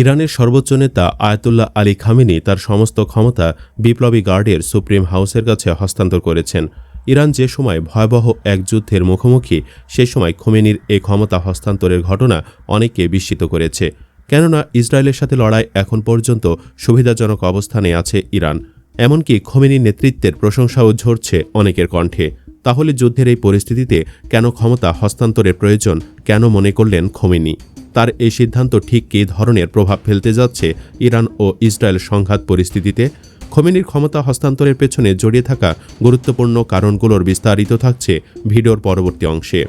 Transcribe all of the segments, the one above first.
ইরানের সর্বোচ্চ নেতা আয়াতুল্লাহ আলী খামেনি তার সমস্ত ক্ষমতা বিপ্লবী গার্ডের সুপ্রিম হাউসের কাছে হস্তান্তর করেছেন। ইরান যে সময় ভয়াবহ এক যুদ্ধের মুখোমুখি, সে সময় খোমেনির এই ক্ষমতা হস্তান্তরের ঘটনা অনেককে বিস্মিত করেছে। কেননা ইসরায়েলের সাথে লড়াই এখন পর্যন্ত সুবিধাজনক অবস্থানে আছে ইরান। এমনকি খোমেনির নেতৃত্বের প্রশংসাও ঝরছে অনেকের কণ্ঠে। তাহলে যুদ্ধের এই পরিস্থিতিতে কেন ক্ষমতা হস্তান্তরের প্রয়োজন, কেন মনে করলেন খোমেনি? তার এই সিদ্ধান্ত ঠিক কী ধরনের প্রভাব ফেলতে যাচ্ছে ইরান ও ইসরায়েল সংঘাত পরিস্থিতিতে? খোমেনির ক্ষমতা হস্তান্তরের পেছনে জড়িয়ে থাকা গুরুত্বপূর্ণ কারণগুলোর বিস্তারিত থাকছে ভিডিওর পরবর্তী অংশে।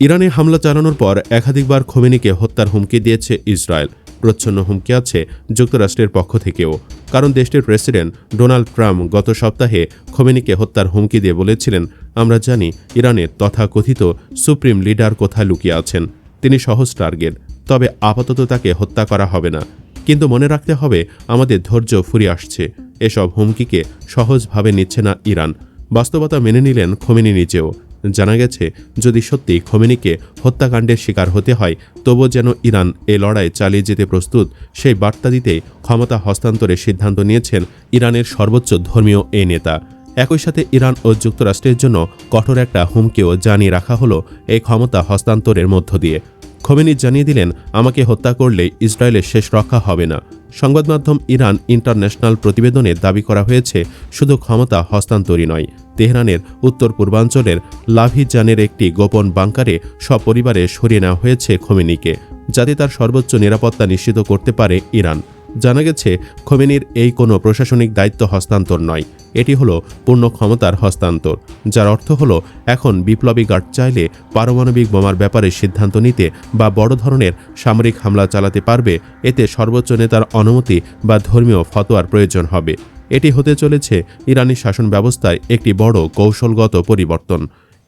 ইরানে হামলা চালানোর পর একাধিকবার খোমেনিকে হত্যার হুমকি দিয়েছে ইসরায়েল। প্রচ্ছন্ন হুমকি আছে যুক্তরাষ্ট্রের পক্ষ থেকেও। কারণ দেশটির প্রেসিডেন্ট ডোনাল্ড ট্রাম্প গত সপ্তাহে খোমেনিকে হত্যার হুমকি দিয়ে বলেছিলেন, আমরা জানি ইরানের তথাকথিত সুপ্রিম লিডার কোথায় লুকিয়ে আছেন। তিনি সহজ টার্গেট। তবে আপাতত তাকে হত্যা করা হবে না। কিন্তু মনে রাখতে হবে, আমাদের ধৈর্য ফুরিয়ে আসছে। এসব হুমকিকে সহজভাবে নিচ্ছে না ইরান। বাস্তবতা মেনে নিলেন খোমেনি নিজেও। জানা গেছে, যদি সত্যি খোমেনিকে হত্যাকাণ্ডের শিকার হতে হয়, তবু যেন ইরান এ লড়াই চালিয়ে যেতে প্রস্তুত, সেই বার্তা দিতে ক্ষমতা হস্তান্তরের সিদ্ধান্ত নিয়েছেন ইরানের সর্বোচ্চ ধর্মীয় এ নেতা। একই সাথে ইরান ও যুক্তরাষ্ট্রের জন্য কঠোর একটা হুমকিও জানিয়ে রাখা হলো এই ক্ষমতা হস্তান্তরের মধ্য দিয়ে। খোমেনি জানিয়ে দিলেন, আমাকে হত্যা করলে ইসরায়েলের শেষ রক্ষা হবে না। সংবাদ মাধ্যম ইরান ইন্টারন্যাশনাল প্রতিবেদনে দাবি করা হয়েছে, শুধু ক্ষমতা হস্তান্তরই নয়। তেহরানের উত্তর পূর্বাঞ্চলের লাভিজানের একটি গোপন বাংকারে সপরিবারে সরিয়ে নেওয়া হয়েছে খোমেনিকে, যাতে তার সর্বোচ্চ নিরাপত্তা নিশ্চিত করতে পারে ইরান। জানা গেছে, খোমেনির এই কোনো প্রশাসনিক দায়িত্ব হস্তান্তর নয়। এটি হলো পূর্ণ ক্ষমতার হস্তান্তর, যার অর্থ হলো এখন বিপ্লবী গার্ড চাইলে পারমাণবিক বোমার ব্যাপারে সিদ্ধান্ত নিতে বা বড় ধরনের সামরিক হামলা চালাতে পারবে, এতে সর্বোচ্চ নেতার অনুমতি বা ধর্মীয় ফতোয়ার প্রয়োজন হবে। এটি হতে চলেছে ইরানি শাসন ব্যবস্থায় একটি বড় কৌশলগত পরিবর্তন।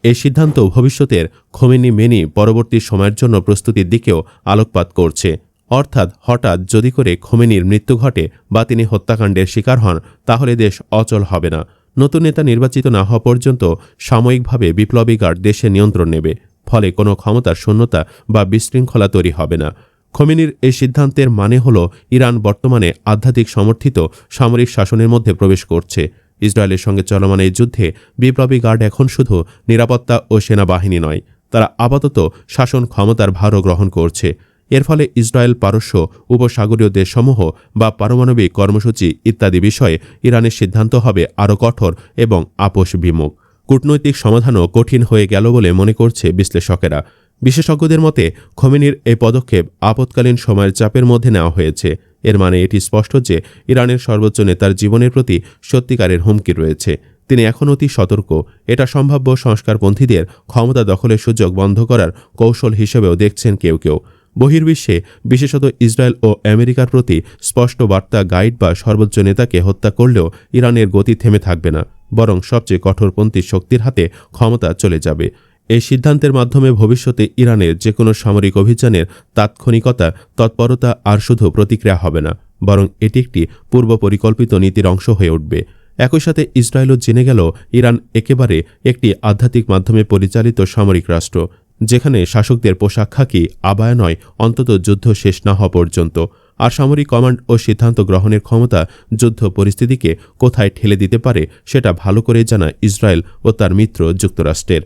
এই সিদ্ধান্ত ভবিষ্যতের খোমেনি মেনি পরবর্তী সময়ের জন্য প্রস্তুতির দিকেও আলোকপাত করছে। অর্থাৎ হঠাৎ যদি করে খোমেনির মৃত্যু ঘটে বা তিনি হত্যাকাণ্ডের শিকার হন, তাহলে দেশ অচল হবে না। নতুন নেতা নির্বাচিত না হওয়া পর্যন্ত সাময়িকভাবে বিপ্লবী গার্ড দেশে নিয়ন্ত্রণ নেবে, ফলে কোনো ক্ষমতার শূন্যতা বা বিশৃঙ্খলা তৈরি হবে না। খোমেনির এই সিদ্ধান্তের মানে হল ইরান বর্তমানে আধ্যাত্মিক সমর্থিত সামরিক শাসনের মধ্যে প্রবেশ করছে। ইসরায়েলের সঙ্গে চলমান এই যুদ্ধে বিপ্লবী গার্ড এখন শুধু নিরাপত্তা ও সেনাবাহিনী নয়, তারা আপাতত শাসন ক্ষমতার ভারও গ্রহণ করছে। এর ফলে ইসরায়েল পারস্য উপসাগরীয় দেশসমূহ বা পারমাণবিক কর্মসূচি ইত্যাদি বিষয়ে ইরানের সিদ্ধান্ত হবে আরও কঠোর এবং আপোষ বিমুখ কূটনৈতিক সমাধানও কঠিন হয়ে গেল বলে মনে করছে বিশ্লেষকেরা। বিশেষজ্ঞদের মতে, খোমেনির এই পদক্ষেপ আপৎকালীন সময়ের চাপের মধ্যে নেওয়া হয়েছে। এর মানে এটি স্পষ্ট যে ইরানের সর্বোচ্চ নেতার জীবনের প্রতি সত্যিকারের হুমকি রয়েছে। তিনি এখন অতি সতর্ক। এটা সম্ভাব্য সংস্কারপন্থীদের ক্ষমতা দখলের সুযোগ বন্ধ করার কৌশল হিসেবেও দেখছেন কেউ কেউ। বহির্বিশ্বে, বিশেষত ইসরায়েল ও আমেরিকার প্রতি স্পষ্ট বার্তা, গাইড বা সর্বোচ্চ নেতাকে হত্যা করলেও ইরানের গতি থেমে থাকবে না, বরং সবচেয়ে কঠোরপন্থী শক্তির হাতে ক্ষমতা চলে যাবে। এই সিদ্ধান্তের মাধ্যমে ভবিষ্যতে ইরানের যে কোনো সামরিক অভিযানের তাৎক্ষণিকতা, তৎপরতা আর শুধু প্রতিক্রিয়া হবে না, বরং এটি একটি পূর্ব পরিকল্পিত নীতির অংশ হয়ে উঠবে। একই সাথে ইসরায়েলও জেনে গেল, ইরান একেবারে একটি আধ্যাত্মিক মাধ্যমে পরিচালিত সামরিক রাষ্ট্র। যেখানে শাসকদের পোশাক খাকি আবায় নয় অন্তত যুদ্ধ শেষ না হওয়া পর্যন্ত। আর সামরিক কমান্ড ও সিদ্ধান্ত গ্রহণের ক্ষমতা যুদ্ধ পরিস্থিতিকে কোথায় ঠেলে দিতে পারে সেটা ভালো করে জানা ইসরায়েল ও তার মিত্র যুক্তরাষ্ট্রের।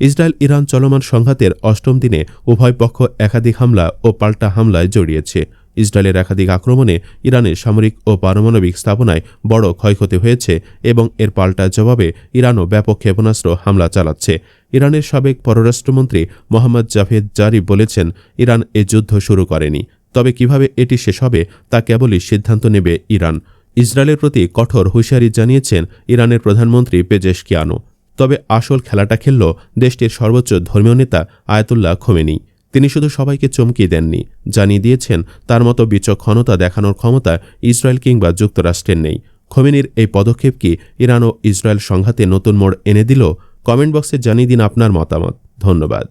ইসরায়েল ইরান চলমান সংঘাতের অষ্টম দিনে উভয় পক্ষ একাধিক হামলা ও পাল্টা হামলায় জড়িয়েছে। ইসরায়েলের একাধিক আক্রমণে ইরানের সামরিক ও পারমাণবিক স্থাপনায় বড় ক্ষয়ক্ষতি হয়েছে এবং এর পাল্টা জবাবে ইরানও ব্যাপক ক্ষেপণাস্ত্র হামলা চালাচ্ছে। ইরানের সাবেক পররাষ্ট্রমন্ত্রী মোহাম্মদ জাভেদ জারি বলেছেন, ইরান এ যুদ্ধ শুরু করেনি। তবে কীভাবে এটি শেষ হবে, তা কেবলই সিদ্ধান্ত নেবে ইরান। ইসরায়েলের প্রতি কঠোর হুঁশিয়ারি জানিয়েছেন ইরানের প্রধানমন্ত্রী পেজেশ কিয়ানো। তবে আসল খেলাটা খেলল দেশটির সর্বোচ্চ ধর্মীয় নেতা আয়াতুল্লাহ খোমেনি। তিনি শুধু সবাইকে চমকিয়ে দেননি, জানিয়ে দিয়েছেন তার মতো বিচক্ষণতা দেখানোর ক্ষমতা ইসরায়েল কিংবা যুক্তরাষ্ট্রের নেই। খোমেনির এই পদক্ষেপ কি ইরান ও ইসরায়েল সংঘাতে নতুন মোড় এনে দিল? কমেন্ট বক্সে জানিয়ে দিন আপনার মতামত। ধন্যবাদ।